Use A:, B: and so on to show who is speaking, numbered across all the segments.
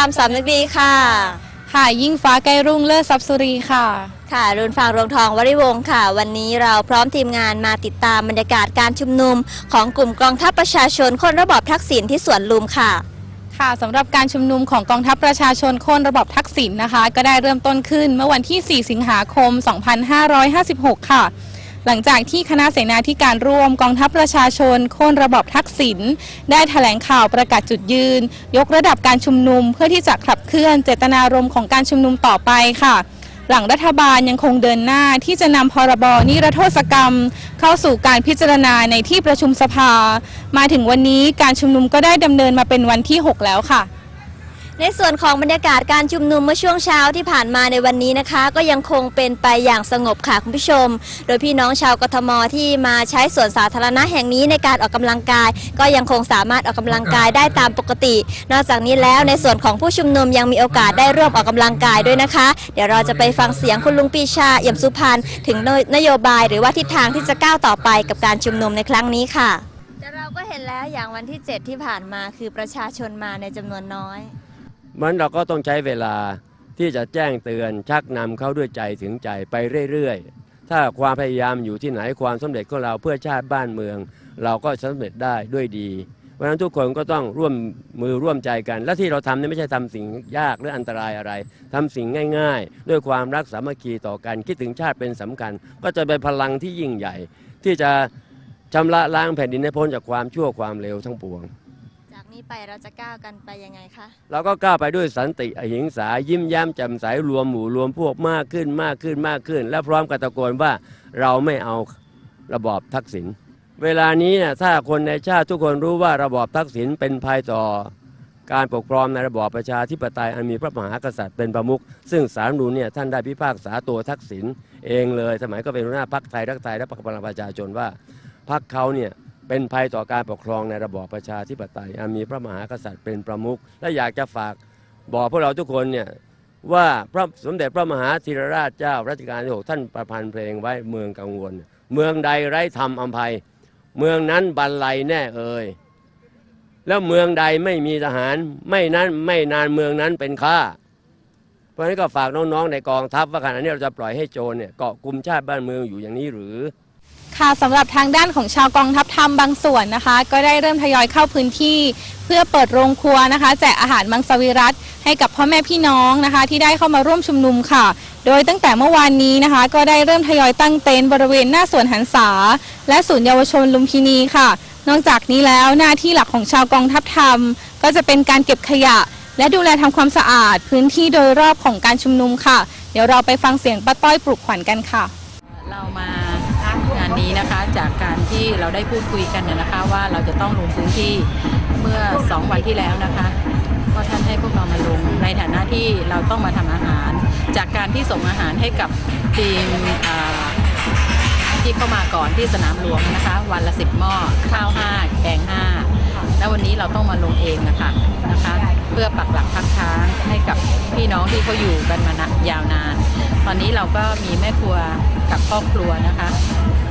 A: ามสำนึกดีค่ะ
B: ค่ะยิ่งฟ้าใกล้รุ่งเลิศทรัพย์สุรีค่ะ
A: ค่ะรุนฟางรวงทองวริวงศ์ค่ะ วันนี้เราพร้อมทีมงานมาติดตามบรรยากาศการชุมนุม ของกลุ่มกองทัพประชาชนคนระบอบทักษิณที่สวนลุมค่ะ
B: ค่ะสำหรับการชุมนุมของกองทัพประชาชนโค่นระบอบทักษิณนะคะ ก็ได้เริ่มต้นขึ้นเมื่อวันที่ 4 สิงหาคม 2556 ค่ะ หลังจากที่คณะเสนาธิการร่วมกองทัพประชาชนโค่นระบอบทักษิณได้แถลงข่าวประกาศจุดยืน ยกระดับการชุมนุมเพื่อที่จะขับเคลื่อนเจตนารมณ์ของการชุมนุมต่อไปค่ะหลังรัฐบาลยังคงเดินหน้าที่จะนำพรบนิรโทษกรรม เข้าสู่การพิจารณาในที่ประชุมสภา มาถึงวันนี้การชุมนุมก็ได้ดำเนินมาเป็นวันที่ 6 แล้วค่ะ
A: ในส่วนของบรรยากาศการชุมนุมเมื่อช่วงเช้าที่ผ่านมาในวันนี้นะคะ ก็ยังคงเป็นไปอย่างสงบค่ะคุณผู้ชม โดยพี่น้องชาวกทมที่มาใช้สวนสาธารณะแห่งนี้ในการออกกำลังกาย ก็ยังคงสามารถออกกำลังกายได้ตามปกติ นอกจากนี้แล้วในส่วนของผู้ชุมนุมยังมีโอกาสได้ร่วมออกกำลังกายด้วยนะคะ เดี๋ยวเราจะไปฟังเสียงคุณลุงปีชาเอี่ยมสุพรรณถึงนโยบาย หรือว่าทิศทางที่จะก้าวต่อไปกับการชุมนุมในครั้งนี้ค่ะแต่เราก็เห็นแล้วอย่างวันที่ 7 ที่ผ่านมาคือประชาชนมาในจำนวนน้อย
C: มันเราก็ต้องใช้เวลาที่จะแจ้งเตือนชักนำเขาด้วยใจถึงใจไปเรื่อยๆ ถ้าความพยายามอยู่ที่ไหนความสำเร็จของเราเพื่อชาติบ้านเมือง เราก็สำเร็จได้ด้วยดีเพราะฉะนั้นทุกคนก็ต้องร่วมมือร่วมใจกัน และที่เราทำนี่ไม่ใช่ทำสิ่งยากหรืออันตรายอะไรทำสิ่งง่าย ๆ ด้วยความรักสามัคคีต่อกันคิดถึงชาติเป็นสำคัญ ก็จะเป็นพลังที่ยิ่งใหญ่ ที่จะชำระล้างแผ่นดินให้พ้นจากความชั่วความเลวทั้งปวง
A: นี้ไปเราจะก้าวกันไปยังไงคะ
C: เราก็ก้าวไปด้วยสันติอหิงสายิ้มแย้มแจ่มใสรวมหมู่รวมพวกมากขึ้นมากขึ้นมากขึ้น และพร้อมกับตะโกนว่าเราไม่เอาระบอบทักษิณเวลานี้เนี่ยถ้าคนในชาติทุกคนรู้ว่าระบอบทักษิณเป็นภัยต่อ การปกครองในระบอบประชาธิปไตยอันมีพระมหากษัตริย์เป็นประมุขซึ่งสารรัฐธรรมนูญเนี่ยท่านได้พิพากษาตัวทักษิณเองเลย สมัยก็เป็นหัวหน้าพรรคไทยรักไทยและพรรคพลังประชาชนว่าพรรคเขาเนี่ย เป็นภัยต่อการปกครองในระบอบประชาธิปไตยอันมีพระมหากษัตริย์เป็นประมุขและอยากจะฝากบอกพวกเราทุกคนเนี่ยว่าพระสมเด็จพระมหาธีรราชเจ้ารัชกาลที่หกท่านประพันธ์เพลงไว้เมืองกังวล เมืองใดไร้ธรรมอภัย เมืองนั้นบันไลแน่เอ่ยแล้วเมืองใดไม่มีทหารไม่นั้นไม่นานเมืองนั้นเป็นข้าเพราะฉะนั้นก็ฝากน้องๆในกองทัพว่าขณะนี้เราจะปล่อยให้โจรเนี่ยเกาะกลุ่มชาติบ้านเมืองอยู่อย่างนี้หรือ
B: ค่ะสำหรับทางด้านของชาวกองทัพธรรมบางส่วนนะคะ ก็ได้เริ่มทยอยเข้าพื้นที่ เพื่อเปิดโรงครัวนะคะ แจกอาหารมังสวิรัตให้กับพ่อแม่พี่น้องนะคะ ที่ได้เข้ามาร่วมชุมนุมค่ะ โดยตั้งแต่เมื่อวานนี้นะคะ ก็ได้เริ่มทยอยตั้งเต็นท์บริเวณหน้าสวนหันษา และศูนย์เยาวชนลุมพินีค่ะ นอกจากนี้แล้วหน้าที่หลักของชาวกองทัพธรรม ก็จะเป็นการเก็บขยะ และดูแลทำความสะอาด พื้นที่โดยรอบของการชุมนุมค่ะ เดี๋ยวเราไปฟังเสียงป้าต้อยปลุกขวัญกันค่ะ
D: เรามา งานนี้นะคะ จากการที่เราได้พูดคุยกันนะนะคะ ว่าเราจะต้องลงพื้นที่เมื่อ 2 วันที่แล้วนะคะก็ท่านให้พวกเรามาลงในฐานะที่เราต้องมาทำอาหาร จากการที่ส่งอาหารให้กับทีมที่เข้ามาก่อนที่สนามหลวงนะคะ วันละ10หม้อข้าว5แกง5แล้ววันนี้เราต้องมาลงเองนะคะนะคะ เพื่อปักหลักพักค้างให้กับพี่น้องที่เขาอยู่กันมานานยาวนาน ตอนนี้เราก็มีแม่ครัวกับครอบครัวนะคะ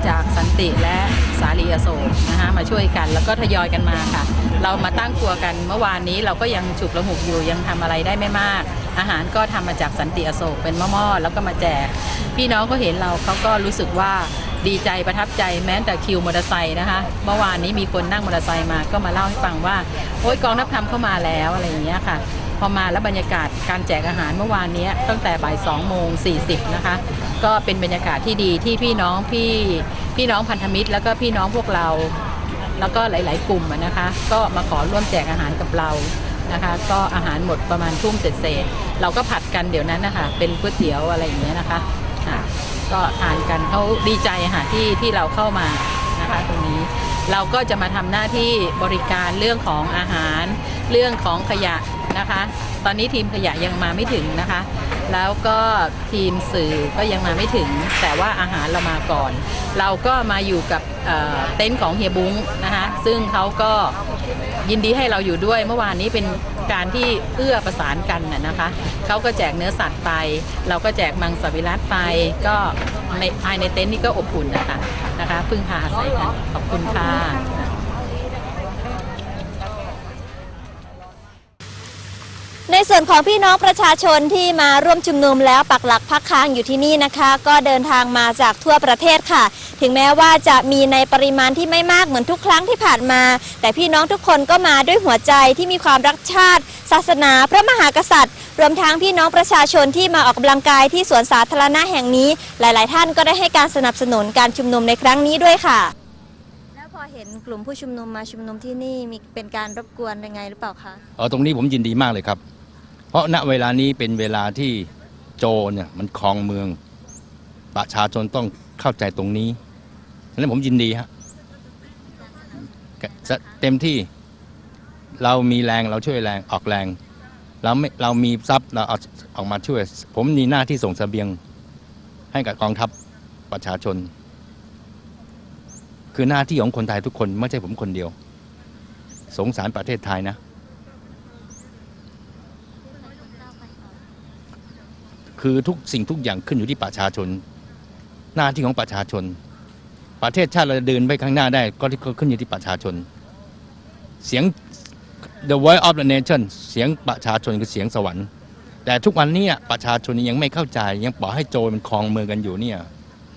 D: จากสันติและสาลีอโศกนะคะมาช่วยกัน แล้วก็ทยอยกันมาค่ะ เรามาตั้งครัวกันเมื่อวานนี้เราก็ยังฉุกระหุกอยู่ยังทำอะไรได้ไม่มาก อาหารก็ทำมาจากสันติอโศกเป็นหม้อๆแล้วก็มาแจก พี่น้องก็เห็นเราเขาก็รู้สึกว่าดีใจประทับใจแม้แต่คิวมอเตอร์ไซค์นะคะ เมื่อวานนี้มีคนนั่งมอเตอร์ไซค์มาก็มาเล่าให้ฟังว่า โอ๊ยกองทัพธรรมเข้ามาแล้วอะไรอย่างเงี้ยค่ะ อมาแล้วบรรยากาศการแจกอาหารเมื่อวานนี้ตั้งแต่บ่าย2โมง40นะคะก็เป็นบรรยากาศที่ดีที่พี่น้องพี่พี่น้องพันธมิตร แล้วก็พี่น้องพวกเรา แล้วก็หลาย ๆ กลุ่มนะคะ ก็มาขอร่วมแจกอาหารกับเรานะคะ ก็อาหารหมดประมาณทุ่มเศษๆเราก็ผัดกันเดี๋ยวนั้นนะคะเป็นก๋วยเตี๋ยวอะไรอย่างเงี้ยนะคะอะก็ทานกันเขาดีใจค่ะที่ที่เราเข้ามานะคะตรงนี้เราก็จะมาทำหน้าที่บริการเรื่องของอาหาร เรื่องของขยะ นะคะ ตอนนี้ทีมขยะยังมาไม่ถึงนะคะ แล้วก็ทีมสื่อก็ยังมาไม่ถึง แต่ว่าอาหารเรามาก่อน เราก็มาอยู่กับเเต็นท์ของเฮียบุ้งนะคะ ซึ่งเขาก็ยินดีให้เราอยู่ด้วย เมื่อวานนี้เป็นการที่เอื้อประสานกันนะนะคะ เขาก็แจกเนื้อสัตว์ไป เราก็แจกมังสวิรัตไป ก็ในภายในเต็นท์นี่ก็อบอุ่นนะคะ นะคะ พึ่งพาอาศัยกัน ขอบคุณค่ะ
A: ในในส่วนของพี่น้องประชาชนที่มาร่วมชุมนุมแล้วปักหลักพักค้างอยู่ที่นี่นะคะ ก็เดินทางมาจากทั่วประเทศค่ะ ถึงแม้ว่าจะมีในปริมาณที่ไม่มากเหมือนทุกครั้งที่ผ่านมา แต่พี่น้องทุกคนก็มาด้วยหัวใจที่มีความรักชาติ ศาสนา พระมหากษัตริย์ รวมทั้งพี่น้องประชาชนที่มาออกกำลังกายที่สวนสาธารณะแห่งนี้ หลาย ๆ ท่านก็ได้ให้การสนับสนุนการชุมนุมในครั้งนี้ด้วยค่ะ แล้วพอเห็นกลุ่มผู้ชุมนุมมาชุมนุมที่นี่มีเป็นการรบกวนยังไงหรือเปล่าคะ
E: เออตรงนี้ผมยินดีมากเลยครับ เพราะณเวลานี้เป็นเวลาที่โจเนี่ยมันครองเมือง ประชาชนต้องเข้าใจตรงนี้ฉะนั้นผมยินดีฮะจะเต็มที่เรามีแรงเราช่วยแรงออกแรงเราไม่เรามีทรัพย์เราเอาออกมาช่วย ผมมีหน้าที่ส่งเสบียงให้กับกองทัพประชาชน คือหน้าที่ของคนไทยทุกคนไม่ใช่ผมคนเดียว สงสารประเทศไทยนะ คือทุกสิ่งทุกอย่างขึ้นอยู่ที่ประชาชน หน้าที่ของประชาชน ประเทศชาติเราจะเดินไปข้างหน้าได้ก็ที่ขึ้นอยู่ที่ประชาชน เสียง the voice of the nation เสียงประชาชนคือเสียงสวรรค์แต่ทุกวันนี้ประชาชนยังไม่เข้าใจยังปล่อยให้โจรมันครองเมืองกันอยู่เนี่ย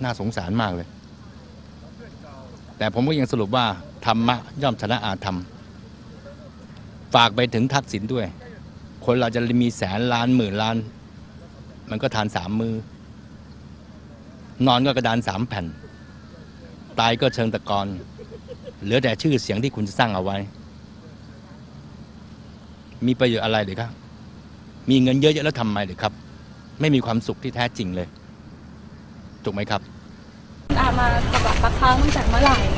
E: น่าสงสารมากเลย แต่ผมก็ยังสรุปว่า ธรรมะย่อมชนะอาธรรม ฝากไปถึงทักษิณด้วย คนเราจะมีแสนล้านหมื่นล้าน มันก็ทานสามมือ นอนก็กระดานสามแผ่น ตายก็เชิงตะกอนเหลือแต่ชื่อเสียงที่คุณจะสร้างเอาไว้ มีประโยชน์อะไรหรือครับ มีเงินเยอะๆแล้วทำไมหรือครับ ไม่มีความสุขที่แท้จริงเลย ถูกไหมครับ
B: อามาปักหลักพักค้างตั้งแต่เมื่อไหร่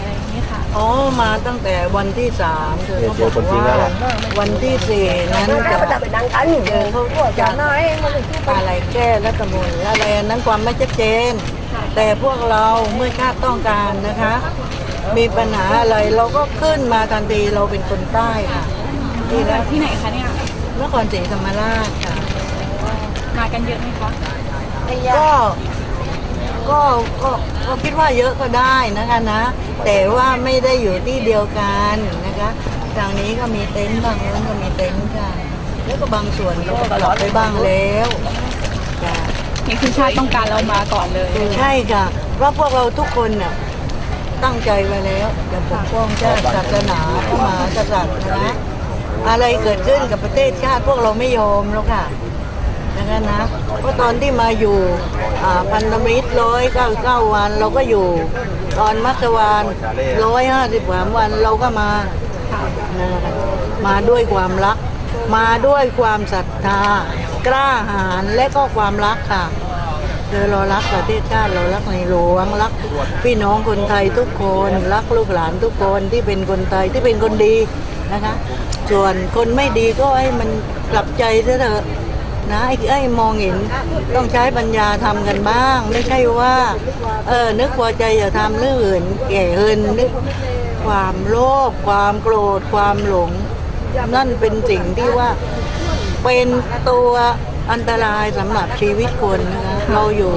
B: ค่ะ
F: อ๋อ มาตั้งแต่วันที่สามเธอเขาบอกว่าวันที่สี่นั้นจะเจอเขาจะอะไรแก้รัฐธรรมนูญอะไรอันนั้นความไม่ชัดเจน แต่พวกเราเมื่อชาติต้องการนะคะ มีปัญหาอะไรเราก็ขึ้นมาทันทีเราเป็นคนใต้ค่ะที่แล้ว
B: ที่ไหนคะเนี่ย
F: นครศรีธรรมราชค่ะ
B: มากันเยอะไหมคะ
F: ก็ ก็ก็ก็คิดว่าเยอะก็ได้นะคะนะ แต่ว่าไม่ได้อยู่ที่เดียวกันนะคะทางนี้ก็มีเต็นท์บางนู้นก็มีเต็นท์ค่ะแล้วก็บางส่วนก็กลับไปบ้างแล้วจ้ะ
B: นี่คือชาติต้องการเรามาก่อนเลย
F: ใช่ค่ะเพราะพวกเราทุกคนน่ะตั้งใจไว้แล้วจะปกป้องชาติศาสนาพระมหากษัตริย์นะอะไรเกิดขึ้นกับประเทศชาติพวกเราไม่ยอมแล้วค่ะ นะคะนะเพราะตอนที่มาอยู่พันธมิตรร้อยเก้าเก้าวันเราก็อยู่ ตอนมัตวานร้อยห้าสิบสามวันเราก็มามาด้วยความรัก มาด้วยความศรัทธากล้าหาญและก็ความรักค่ะเดี๋ยวเรารักประเทศชาติเรารักในหลวงรักพี่น้องคนไทยทุกคนรักลูกหลานทุกคนที่เป็นคนไทยที่เป็นคนดีนะคะ ส่วนคนไม่ดีก็ให้มันกลับใจเถอะ นะไอ้ไอ้มองเห็นต้องใช้ปัญญาทำกันบ้าง ไม่ใช่ว่า เออนึกพอใจอย่าทำเรื่องอื่นแก่เฮินนึกความโลภความโกรธความหลง นั่นเป็นสิ่งที่ว่าเป็นตัวอันตรายสำหรับชีวิตคนนะคะเราอยู่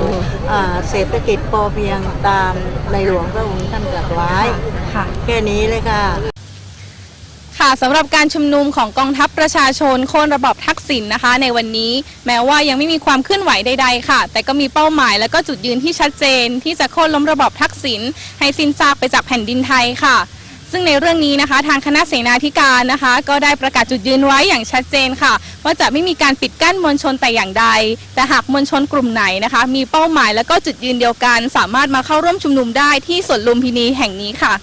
F: อ่าเศรษฐกิจพอเพียงตามในหลวงพระองค์ท่านตรัสไว้
B: ค่ะ
F: แค่นี้เลยค่ะ
B: ค่ะสำหรับการชุมนุมของกองทัพประชาชนโค่นระบอบทักษิณนะคะ ในวันนี้แม้ว่ายังไม่มีความเคลื่อนไหวใด ๆ ค่ะ แต่ก็มีเป้าหมายและก็จุดยืนที่ชัดเจน ที่จะโค่นล้มระบอบทักษิณให้สิ้นซากไปจากแผ่นดินไทยค่ะ ซึ่งในเรื่องนี้นะคะ ทางคณะเสนาธิการนะคะ ก็ได้ประกาศจุดยืนไว้อย่างชัดเจนค่ะ ว่าจะไม่มีการปิดกั้นมวลชนแต่อย่างใด แต่หากมวลชนกลุ่มไหนนะคะ มีเป้าหมายและก็จุดยืนเดียวกัน สามารถมาเข้าร่วมชุมนุมได้ที่สวนลุมพินีแห่งนี้ค่ะ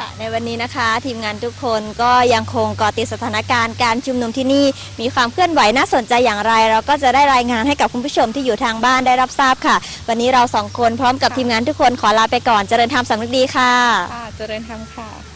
A: ค่ะในวันนี้นะคะ ทีมงานทุกคนก็ยังคงเกาะติดสถานการณ์การชุมนุมที่นี่มีความเคลื่อนไหวน่าสนใจอย่างไร เราก็จะได้รายงานให้กับคุณผู้ชมที่อยู่ทางบ้านได้รับทราบค่ะ วันนี้เราสองคนพร้อมกับทีมงานทุกคนขอลาไปก่อนเจริญธรรมสำนึกดีค่ะ
B: ค่ะ เจริญธรรมค่ะ